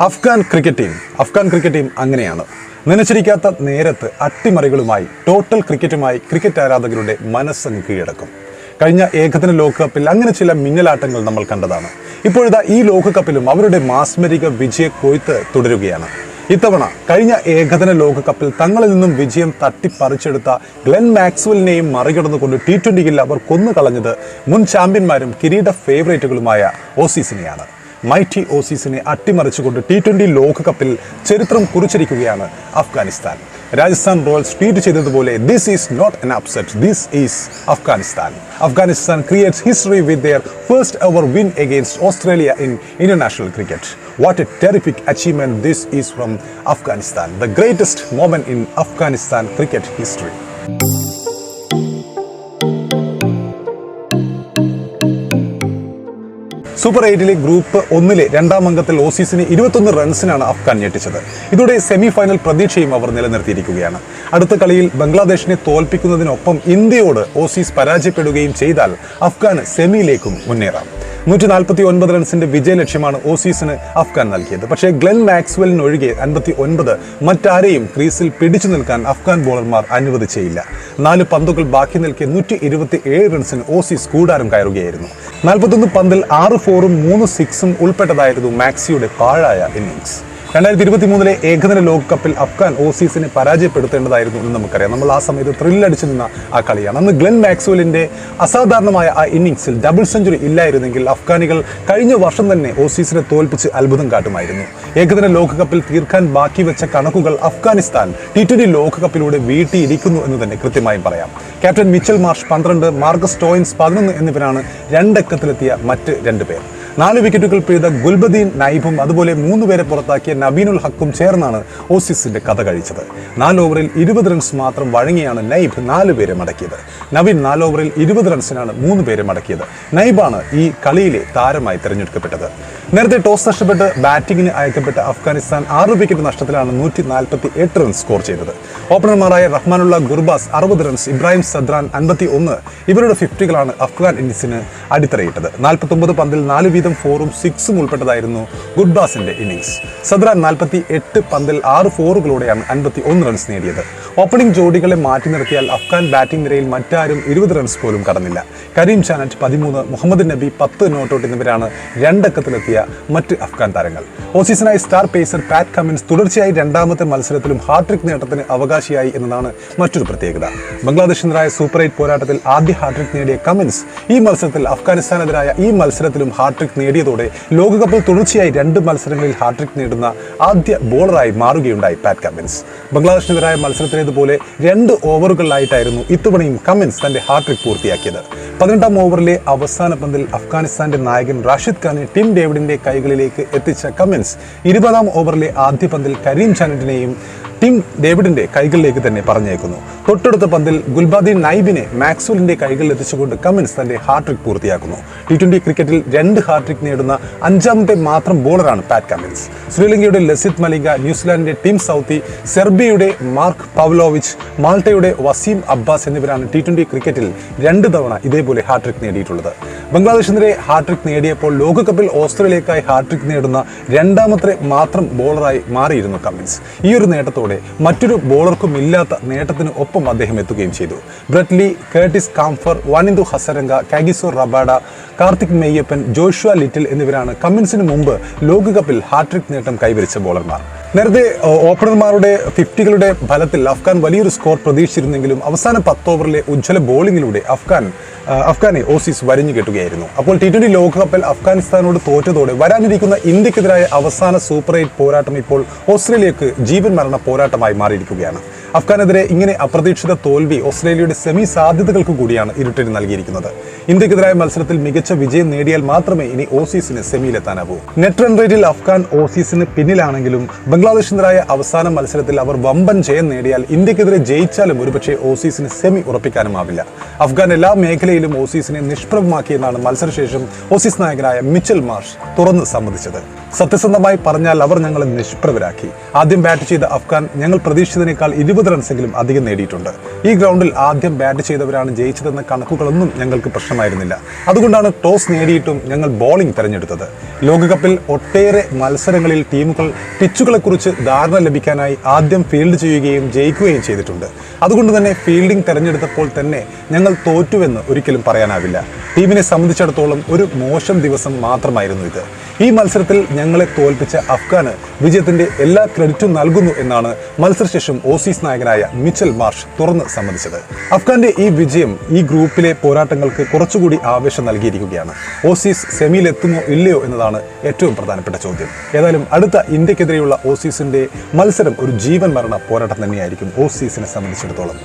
Afghan cricket team Afghan cricket team അങ്ങനെയാണ്. നനച്ചിരിക്കാത്ത നേരത്ത് അട്ടിമറികളുമായി ടോട്ടൽ ക്രിക്കറ്റുമായി ക്രിക്കറ്റ് ആരാധകരുടെ മനസ്സങ്ങ് കീഴടക്കും. കഴിഞ്ഞ ഏകദിന ലോകകപ്പിൽ അങ്ങനെ ചില മിന്നലാട്ടങ്ങൾ നമ്മൾ കണ്ടതാണ്. ഇപ്പോഴിതാ ഈ ലോകകപ്പിലും അവരുടെ മാസ്മരിക വിജയ കൊയ്ത്ത് തുടരുകയാണ്. ഇത്തവണ കഴിഞ്ഞ ഏകദിന ലോകകപ്പിൽ തങ്ങളിൽ നിന്നും വിജയം തട്ടിപ്പറിച്ചെടുത്ത ഗ്ലെൻ മാക്സ്വലിനെയും മറികടന്നുകൊണ്ട് ടി ട്വന്റിയിൽ അവർ കൊന്നു കളഞ്ഞത് മുൻ ചാമ്പ്യന്മാരും കിരീട ഫേവറേറ്റുകളുമായ ഓസീസിനെയാണ് മൈറ്റി ഓസീസിനെ അട്ടിമറിച്ചുകൊണ്ട് ടി ട്വന്റി ലോകകപ്പിൽ ചരിത്രം കുറിച്ചിരിക്കുകയാണ് അഫ്ഗാനിസ്ഥാൻ. രാജസ്ഥാൻ റോയൽസ് ട്വീറ്റ് ചെയ്തതുപോലെ this is not an upset this is Afghanistan. Afghanistan creates history with their first ever win against Australia in international cricket what a terrific achievement this is from Afghanistan the greatest moment in Afghanistan cricket history super എയ്റ്റിലെ group ഒന്നിലെ രണ്ടാം അംഗത്തിൽ ഓസീസിന് ഇരുപത്തൊന്ന് റൺസിനാണ് അഫ്ഗാൻ ഞെട്ടിച്ചത്. ഇതോടെ semi final പ്രതീക്ഷയും അവർ നിലനിർത്തിയിരിക്കുകയാണ്. അടുത്ത കളിയിൽ ബംഗ്ലാദേശിനെ തോൽപ്പിക്കുന്നതിനൊപ്പം ഇന്ത്യയോട് Aussies പരാജയപ്പെടുകയും ചെയ്താൽ അഫ്ഗാൻ സെമിയിലേക്കും മുന്നേറാം. നൂറ്റി നാൽപ്പത്തി ഒൻപത് റൺസിന്റെ വിജയ ലക്ഷ്യമാണ് ഓസീസിന് അഫ്ഗാൻ നൽകിയത്. പക്ഷേ ഗ്ലെൻ മാക്സ്വെലിനൊഴികെ അൻപത്തി ഒൻപത് മറ്റാരെയും ക്രീസിൽ പിടിച്ചു നിൽക്കാൻ അഫ്ഗാൻ ബോളർമാർ അനുവദിച്ചേയില്ല. നാല് പന്തുകൾ ബാക്കി നിൽക്കെ നൂറ്റി ഇരുപത്തി ഏഴ് റൺസിന് ഓസീസ് കൂടാരം കയറുകയായിരുന്നു. നാൽപ്പത്തൊന്ന് പന്തിൽ ആറ് ഫോറും മൂന്ന് സിക്സും ഉൾപ്പെട്ടതായിരുന്നു മാക്സിയുടെ പാഴായ ഇന്നിംഗ്സ് രണ്ടായിരത്തി ഇരുപത്തി മൂന്നിലെ ഏകദിന ലോകകപ്പിൽ അഫ്ഗാൻ ഓസീസിനെ പരാജയപ്പെടുത്തേണ്ടതായിരുന്നു എന്ന് നമുക്കറിയാം. നമ്മൾ ആ സമയത്ത് ത്രില്ലടിച്ചു നിന്ന ആ കളിയാണ്. അന്ന് ഗ്ലെൻ മാക്സ്വലിന്റെ അസാധാരണമായ ആ ഇന്നിങ്സിൽ ഡബിൾ സെഞ്ചുറി ഇല്ലായിരുന്നെങ്കിൽ അഫ്ഗാനികൾ കഴിഞ്ഞ വർഷം തന്നെ ഓസീസിനെ തോൽപ്പിച്ച് അത്ഭുതം കാട്ടുമായിരുന്നു. ഏകദിന ലോകകപ്പിൽ തീർക്കാൻ ബാക്കി വെച്ച കണക്കുകൾ അഫ്ഗാനിസ്ഥാൻ ടി ട്വന്റി ലോകകപ്പിലൂടെ വീട്ടിയിരിക്കുന്നു എന്ന് തന്നെ കൃത്യമായും പറയാം. ക്യാപ്റ്റൻ മിച്ചൽ മാർഷ് പന്ത്രണ്ട് മാർഗസ് ടോയിൻസ് പതിനൊന്ന് എന്നിവരാണ് രണ്ടക്കത്തിലെത്തിയ മറ്റ് രണ്ട് പേർ. നാല് വിക്കറ്റുകൾ പെയ്ത ഗുൽബദീൻ നൈബും അതുപോലെ മൂന്ന് പേരെ പുറത്താക്കിയ നബീനുൽ ഹക്കും ചേർന്നാണ് ഓസീസിന്റെ കഥ കഴിച്ചത്. നാല് ഓവറിൽ ഇരുപത് റൺസ് മാത്രം വഴങ്ങിയാണ് നൈബ് നാല് പേരെ മടക്കിയത്. നവീൻ നാല് ഓവറിൽ ഇരുപത് റൺസിനാണ് മൂന്ന് പേരെ മടക്കിയത്. നൈബാണ് ഈ കളിയിലെ താരമായി തിരഞ്ഞെടുക്കപ്പെട്ടത്. നേരത്തെ ടോസ് നഷ്ടപ്പെട്ട് ബാറ്റിംഗിന് അയക്കപ്പെട്ട അഫ്ഗാനിസ്ഥാൻ ആറ് വിക്കറ്റ് നഷ്ടത്തിലാണ് നൂറ്റി നാൽപ്പത്തി എട്ട് റൺസ് സ്കോർ ചെയ്തത്. ഓപ്പണർമാരായ റഹ്മാനുള്ള ഗുർബാസ് അറുപത് റൺസ് ഇബ്രാഹിം സദ്രാൻ അൻപത്തി ഒന്ന് ഇവരുടെ ഫിഫ്റ്റികളാണ് അഫ്ഗാൻ ഇന്നിംഗ്സിന് അടിത്തറയിട്ടത്. നാൽപ്പത്തൊമ്പത് പന്തിൽ നാല് വീതം ഫോറും സിക്സും ഉൾപ്പെട്ടതായിരുന്നു ഗുഡ്ബാസിന്റെ ഇന്നിംഗ്സ്. സദ്രാൻ നാൽപ്പത്തി എട്ട് പന്തിൽ ആറ് ഫോറുകളോടെയാണ് അൻപത്തി ഒന്ന് റൺസ് നേടിയത്. ഓപ്പണിംഗ് ജോഡികളെ മാറ്റി നിർത്തിയാൽ അഫ്ഗാൻ ബാറ്റിംഗ് നിരയിൽ മറ്റാരും ഇരുപത് റൺസ് പോലും കടന്നില്ല. കരീം ചാനറ്റ് പതിമൂന്ന് മുഹമ്മദ് നബി പത്ത് നോട്ടൗട്ട് എന്നിവരാണ് രണ്ടക്കത്തിലെത്തിയ മറ്റ് അഫ്ഗാൻ താരങ്ങൾ. ഓസീസിനായി സ്റ്റാർ പേസർ പാറ്റ് കമ്മിൻസ് തുടർച്ചയായി രണ്ടാമത്തെ മത്സരത്തിലും ഹാട്രിക് നേട്ടത്തിന് അവകാശിയായി എന്നതാണ് മറ്റൊരു പ്രത്യേകത. ബംഗ്ലാദേശിനെതിരായ സൂപ്പർ എയ്റ്റ് പോരാട്ടത്തിൽ ആദ്യ ഹാട്രിക് നേടിയ കമ്മിൻസ് ഈ മത്സരത്തിൽ അഫ്ഗാനിസ്ഥാനെതിരായ ഈ മത്സരത്തിലും ഹാട്രിക് നേടിയതോടെ ലോകകപ്പിൽ തുടർച്ചയായി രണ്ട് മത്സരങ്ങളിൽ ഹാട്രിക് നേടുന്ന ആദ്യ ബോളറായി മാറുകയുണ്ടായി പാറ്റ് കമ്മിൻസ് ബംഗ്ലാദേശിനെതിരായ മത്സരത്തിലേതുപോലെ രണ്ട് ഓവറുകളിലായിട്ടായിരുന്നു ഇത്തവണയും കമ്മിൻസ് തന്റെ ഹാട്രിക് പൂർത്തിയാക്കിയത്. പതിനെട്ടാം ഓവറിലെ അവസാന പന്തിൽ അഫ്ഗാനിസ്ഥാന്റെ നായകൻ റാഷിദ് ഖാനെ ടിം ഡേവിഡിന്റെ കൈകളിലേക്ക് എത്തിച്ച കമ്മിൻസ് ഇരുപതാം ഓവറിലെ ആദ്യ പന്തിൽ കരീം ചാനറ്റിനെയും ടിം ഡേവിഡിന്റെ കൈകളിലേക്ക് തന്നെ പറഞ്ഞേക്കുന്നു തൊട്ടടുത്ത പന്തിൽ ഗുൽബാദി നൈബിനെ മാക്സ്വലിന്റെ കൈകളിൽ എത്തിച്ചുകൊണ്ട് കമ്മിൻസ് തന്റെ ഹാട്രിക് പൂർത്തിയാക്കുന്നു. ടി ട്വന്റി ക്രിക്കറ്റിൽ രണ്ട് ഹാട്രിക് നേടുന്ന അഞ്ചാമത്തെ മാത്രം ബോളറാണ് പാറ്റ് കമ്മിൻസ്. ശ്രീലങ്കയുടെ ലസിത് മലിംഗ ന്യൂസിലാൻഡിന്റെ ടിം സൗത്തി സെർബിയയുടെ മാർക്ക് പവ്ലോവിച്ച് മാൾട്ടയുടെ വസീം അബ്ബാസ് എന്നിവരാണ് ടി ട്വന്റി ക്രിക്കറ്റിൽ രണ്ട് തവണ ഇതേപോലെ ഹാട്രിക് നേടിയിട്ടുള്ളത്. ബംഗ്ലാദേശിനെതിരെ ഹാട്രിക് നേടിയപ്പോൾ ലോകകപ്പിൽ ഓസ്ട്രേലിയക്കായി ഹാട്രിക് നേടുന്ന രണ്ടാമത്തെ മാത്രം ബോളറായി മാറിയിരുന്നു കമ്മിൻസ്. ഈ ഒരു നേട്ടത്തോടെ മറ്റൊരു ബോളർക്കും ഇല്ലാത്ത നേട്ടത്തിന് ഒപ്പം അദ്ദേഹം എത്തുകയും ചെയ്തു. Brett Lee Curtis Campher Wanindu Hasaranga Kagiso Rabada Karthik Meiyappan Joshua Little എന്നിവരാണ് കമ്മിൻസിന് മുമ്പ് ലോകകപ്പിൽ ഹാട്രിക് നേട്ടം കൈവരിച്ച ബോളർമാർ നേരത്തെ ഓപ്പണർമാരുടെ ഫിഫ്റ്റികളുടെ ഫലത്തിൽ അഫ്ഗാൻ വലിയൊരു സ്കോർ പ്രതീക്ഷിച്ചിരുന്നെങ്കിലും അവസാന പത്ത് ഓവറിലെ ഉജ്ജ്വല ബോളിങ്ങിലൂടെ അഫ്ഗാൻ അഫ്ഗാനെ ഓസീസ് വരിഞ്ഞു കെട്ടുകയായിരുന്നു. അപ്പോൾ ടി ട്വന്റി ലോകകപ്പിൽ അഫ്ഗാനിസ്ഥാനോട് തോറ്റതോടെ വരാനിരിക്കുന്ന ഇന്ത്യക്കെതിരായ അവസാന സൂപ്പർ എയ്റ്റ് പോരാട്ടം ഇപ്പോൾ ഓസ്ട്രേലിയക്ക് ജീവൻ മരണ പോരാട്ടമായി മാറിയിരിക്കുകയാണ്. അഫ്ഗാനെതിരെ ഇങ്ങനെ അപ്രതീക്ഷിത തോൽവി ഓസ്ട്രേലിയയുടെ സെമി സാധ്യതകൾക്ക് കൂടിയാണ് ഇരുട്ടിന് നൽകിയിരിക്കുന്നത്. ഇന്ത്യക്കെതിരായ മത്സരത്തിൽ മികച്ച വിജയം നേടിയാൽ മാത്രമേ ഇനി ഓസീസിന് സെമിയിലെത്താനാവൂ. നെറ്റ് റൺ റേറ്റിൽ അഫ്ഗാൻ ഓസീസിന് പിന്നിലാണെങ്കിലും ബംഗ്ലാദേശിനെതിരായ അവസാന മത്സരത്തിൽ അവർ വമ്പൻ ജയം നേടിയാൽ ഇന്ത്യക്കെതിരെ ജയിച്ചാലും ഒരുപക്ഷെ ഓസീസിന് സെമി ഉറപ്പിക്കാനുമാവില്ല. അഫ്ഗാൻ എല്ലാ മേഖലയിലും ഓസീസിനെ നിഷ്പ്രഭമാക്കിയെന്നാണ് മത്സരശേഷം ഓസീസ് നായകനായ മിച്ചൽ മാർഷ് തുറന്ന് സമ്മതിച്ചത്. സത്യസന്ധമായി പറഞ്ഞാൽ അവർ ഞങ്ങളെ നിഷ്പ്രഭരാക്കി. ആദ്യം ബാറ്റ് ചെയ്ത അഫ്ഗാൻ ഞങ്ങൾ പ്രതീക്ഷിച്ചതിനേക്കാൾ ഇരുപത് ഇരുപത് റൺസെങ്കിലും അധികം നേടിയിട്ടുണ്ട്. ഈ ഗ്രൗണ്ടിൽ ആദ്യം ബാറ്റ് ചെയ്തവരാണ് ജയിച്ചതെന്ന കണക്കുകളൊന്നും ഞങ്ങൾക്ക് പ്രശ്നമായിരുന്നില്ല. അതുകൊണ്ടാണ് ടോസ് നേടിയിട്ടും ഞങ്ങൾ ബോളിംഗ് തെരഞ്ഞെടുത്തത്. ലോകകപ്പിൽ ഒട്ടേറെ മത്സരങ്ങളിൽ ടീമുകൾ പിച്ചുകളെക്കുറിച്ച് ധാരണ ലഭിക്കാനായി ആദ്യം ഫീൽഡ് ചെയ്യുകയും ജയിക്കുകയും ചെയ്തിട്ടുണ്ട്. അതുകൊണ്ട് തന്നെ ഫീൽഡിംഗ് തെരഞ്ഞെടുത്തപ്പോൾ തന്നെ ഞങ്ങൾ തോറ്റുവെന്ന് ഒരിക്കലും പറയാനാവില്ല. ടീമിനെ സംബന്ധിച്ചിടത്തോളം ഒരു മോശം ദിവസം മാത്രമായിരുന്നു ഇത്. ഈ മത്സരത്തിൽ ഞങ്ങളെ തോൽപ്പിച്ച അഫ്ഗാന് വിജയത്തിന്റെ എല്ലാ ക്രെഡിറ്റും നൽകുന്നു എന്നാണ് മത്സരശേഷം ഓസീസ് നായകനായ മിച്ചൽ മാർഷ് തുറന്ന് സമ്മതിച്ചത്. അഫ്ഗാന്റെ ഈ വിജയം ഈ ഗ്രൂപ്പിലെ പോരാട്ടങ്ങൾക്ക് കുറച്ചുകൂടി ആവേശം നൽകിയിരിക്കുകയാണ്. ഓസീസ് സെമിയിൽ എത്തുമോ ഇല്ലയോ എന്നതാണ് ഏറ്റവും പ്രധാനപ്പെട്ട ചോദ്യം. ഏതായാലും അടുത്ത ഇന്ത്യക്കെതിരെയുള്ള ഓസീസിന്റെ മത്സരം ഒരു ജീവൻ മരണ പോരാട്ടം തന്നെയായിരിക്കും ഓസീസിനെ സംബന്ധിച്ചിടത്തോളം.